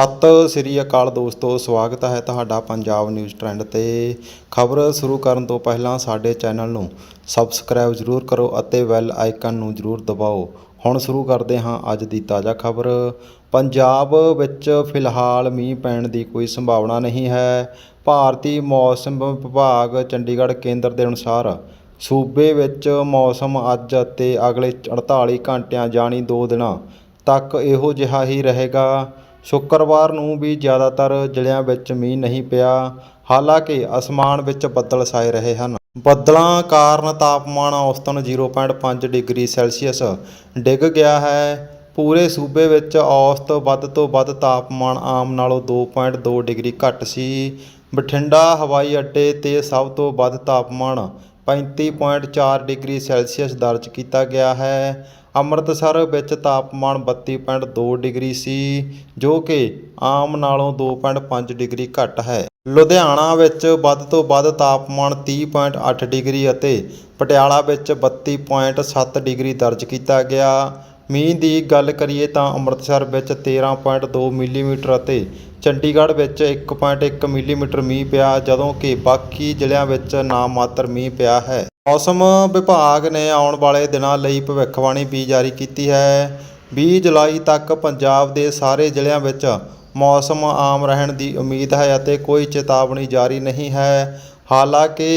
ਸਤਿ ਸ੍ਰੀ ਅਕਾਲ ਦੋਸਤੋ, ਸਵਾਗਤ ਹੈ ਤੁਹਾਡਾ ਪੰਜਾਬ ਨਿਊਜ਼ ਟ੍ਰੈਂਡ ਤੇ। ਖਬਰ ਸ਼ੁਰੂ ਕਰਨ ਤੋਂ ਪਹਿਲਾਂ ਸਾਡੇ ਚੈਨਲ ਨੂੰ ਸਬਸਕ੍ਰਾਈਬ ਜ਼ਰੂਰ ਕਰੋ ਅਤੇ ਬੈਲ ਆਈਕਨ ਨੂੰ ਜ਼ਰੂਰ ਦਬਾਓ। ਹੁਣ ਸ਼ੁਰੂ ਕਰਦੇ ਹਾਂ ਅੱਜ ਦੀ ਤਾਜ਼ਾ ਖਬਰ। ਪੰਜਾਬ ਵਿੱਚ ਫਿਲਹਾਲ ਮੀਂਹ ਪੈਣ ਦੀ ਕੋਈ ਸੰਭਾਵਨਾ ਨਹੀਂ ਹੈ। ਭਾਰਤੀ ਮੌਸਮ ਵਿਭਾਗ ਚੰਡੀਗੜ੍ਹ ਕੇਂਦਰ ਦੇ ਅਨੁਸਾਰ ਸੂਬੇ ਵਿੱਚ ਮੌਸਮ ਅੱਜ ਅਤੇ ਅਗਲੇ 48 ਘੰਟਿਆਂ ਜਾਣੀ 2 ਦਿਨਾਂ ਤੱਕ ਇਹੋ ਜਿਹਾ ਹੀ ਰਹੇਗਾ। ਸ਼ੁੱਕਰਵਾਰ ਨੂੰ ਵੀ ਜ਼ਿਆਦਾਤਰ ਜ਼ਿਲ੍ਹਿਆਂ ਵਿੱਚ ਮੀਂਹ ਨਹੀਂ ਪਿਆ, ਹਾਲਾਂਕਿ ਅਸਮਾਨ ਵਿੱਚ ਬੱਦਲ ਛਾਏ ਰਹੇ ਹਨ। ਬੱਦਲਾਂ ਕਾਰਨ ਤਾਪਮਾਨ ਔਸਤਨ 0.5 ਡਿਗਰੀ ਸੈਲਸੀਅਸ ਡਿੱਗ ਗਿਆ ਹੈ। ਪੂਰੇ ਸੂਬੇ ਵਿੱਚ ਔਸਤ ਵੱਧ ਤੋਂ ਵੱਧ ਤਾਪਮਾਨ ਆਮ ਨਾਲੋਂ 2.2 ਡਿਗਰੀ ਘੱਟ ਸੀ। ਬਠਿੰਡਾ, ਹਵਾਈ ਅੱਡੇ ਤੇ ਸਭ ਤੋਂ ਵੱਧ ਤਾਪਮਾਨ 35.4 ਡਿਗਰੀ ਸੈਲਸੀਅਸ ਦਰਜ ਕੀਤਾ ਗਿਆ ਹੈ। ਅੰਮ੍ਰਿਤਸਰ ਵਿੱਚ ਤਾਪਮਾਨ 32.2 ਡਿਗਰੀ ਸੀ, ਜੋ ਕਿ ਆਮ ਨਾਲੋਂ 2.5 ਡਿਗਰੀ ਘੱਟ ਹੈ। ਲੁਧਿਆਣਾ ਵਿੱਚ ਵੱਧ ਤੋਂ ਵੱਧ ਤਾਪਮਾਨ 30.8 ਡਿਗਰੀ ਅਤੇ ਪਟਿਆਲਾ ਵਿੱਚ 32.7 ਡਿਗਰੀ ਦਰਜ ਕੀਤਾ ਗਿਆ। ਮੀਂਹ ਦੀ ਗੱਲ ਕਰੀਏ ਤਾਂ ਅੰਮ੍ਰਿਤਸਰ ਵਿੱਚ 13.2 ਮਿਲੀਮੀਟਰ ਅਤੇ ਚੰਡੀਗੜ੍ਹ ਵਿੱਚ 1.1 ਮਿਲੀਮੀਟਰ ਮੀਂਹ ਪਿਆ, ਜਦੋਂ ਕਿ ਬਾਕੀ ਜ਼ਿਲ੍ਹਿਆਂ ਵਿੱਚ ਨਾਮਾਤਰ ਮੀਂਹ ਪਿਆ ਹੈ। ਮੌਸਮ ਵਿਭਾਗ ਨੇ ਆਉਣ ਵਾਲੇ ਦਿਨਾਂ ਲਈ ਭਵਿੱਖਬਾਣੀ ਵੀ ਜਾਰੀ ਕੀਤੀ ਹੈ। 20 ਜੁਲਾਈ ਤੱਕ ਪੰਜਾਬ ਦੇ ਸਾਰੇ ਜ਼ਿਲ੍ਹਿਆਂ ਵਿੱਚ ਮੌਸਮ ਆਮ ਰਹਿਣ ਦੀ ਉਮੀਦ ਹੈ ਅਤੇ ਕੋਈ ਚੇਤਾਵਨੀ ਜਾਰੀ ਨਹੀਂ ਹੈ। ਹਾਲਾਂਕਿ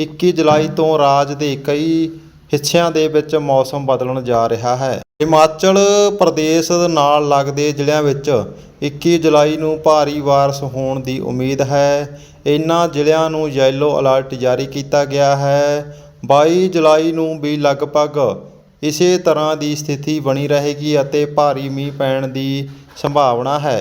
21 ਜੁਲਾਈ ਤੋਂ ਰਾਜ ਦੇ ਕਈ ਹਿੱਸਿਆਂ ਦੇ ਵਿੱਚ ਮੌਸਮ ਬਦਲਣ ਜਾ ਰਿਹਾ ਹੈ। ਹਿਮਾਚਲ ਪ੍ਰਦੇਸ਼ ਨਾਲ ਲੱਗਦੇ ਜ਼ਿਲ੍ਹਿਆਂ ਵਿੱਚ 21 ਜੁਲਾਈ ਨੂੰ ਭਾਰੀ ਬਾਰਿਸ਼ ਹੋਣ ਦੀ ਉਮੀਦ ਹੈ। ਇਨ੍ਹਾਂ ਜ਼ਿਲ੍ਹਿਆਂ ਨੂੰ ਯੈਲੋ ਅਲਰਟ ਜਾਰੀ ਕੀਤਾ ਗਿਆ ਹੈ। 22 ਜੁਲਾਈ ਨੂੰ ਵੀ ਲਗਭਗ ਇਸੇ ਤਰ੍ਹਾਂ ਦੀ ਸਥਿਤੀ ਬਣੀ ਰਹੇਗੀ ਅਤੇ ਭਾਰੀ ਮੀਂਹ ਪੈਣ ਦੀ ਸੰਭਾਵਨਾ ਹੈ।